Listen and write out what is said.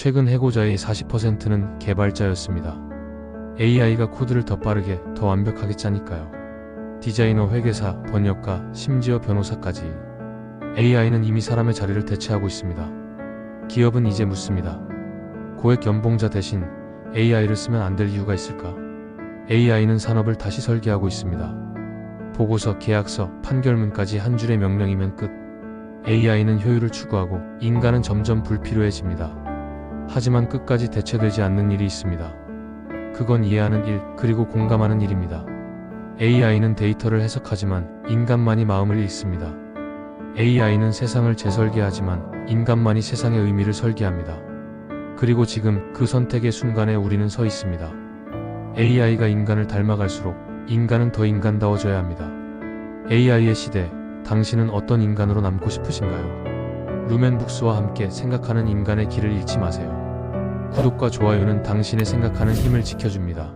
최근 해고자의 40%는 개발자였습니다. AI가 코드를 더 빠르게, 더 완벽하게 짜니까요. 디자이너, 회계사, 번역가, 심지어 변호사까지 AI는 이미 사람의 자리를 대체하고 있습니다. 기업은 이제 묻습니다. 고액 연봉자 대신 AI를 쓰면 안 될 이유가 있을까? AI는 산업을 다시 설계하고 있습니다. 보고서, 계약서, 판결문까지 한 줄의 명령이면 끝. AI는 효율을 추구하고 인간은 점점 불필요해집니다. 하지만 끝까지 대체되지 않는 일이 있습니다. 그건 이해하는 일, 그리고 공감하는 일입니다. AI는 데이터를 해석하지만 인간만이 마음을 읽습니다. AI는 세상을 재설계하지만 인간만이 세상의 의미를 설계합니다. 그리고 지금 그 선택의 순간에 우리는 서 있습니다. AI가 인간을 닮아갈수록 인간은 더 인간다워져야 합니다. AI의 시대, 당신은 어떤 인간으로 남고 싶으신가요? 루멘 북스와 함께 생각하는 인간의 길을 잃지 마세요. 구독과 좋아요는 당신의 생각하는 힘을 지켜줍니다.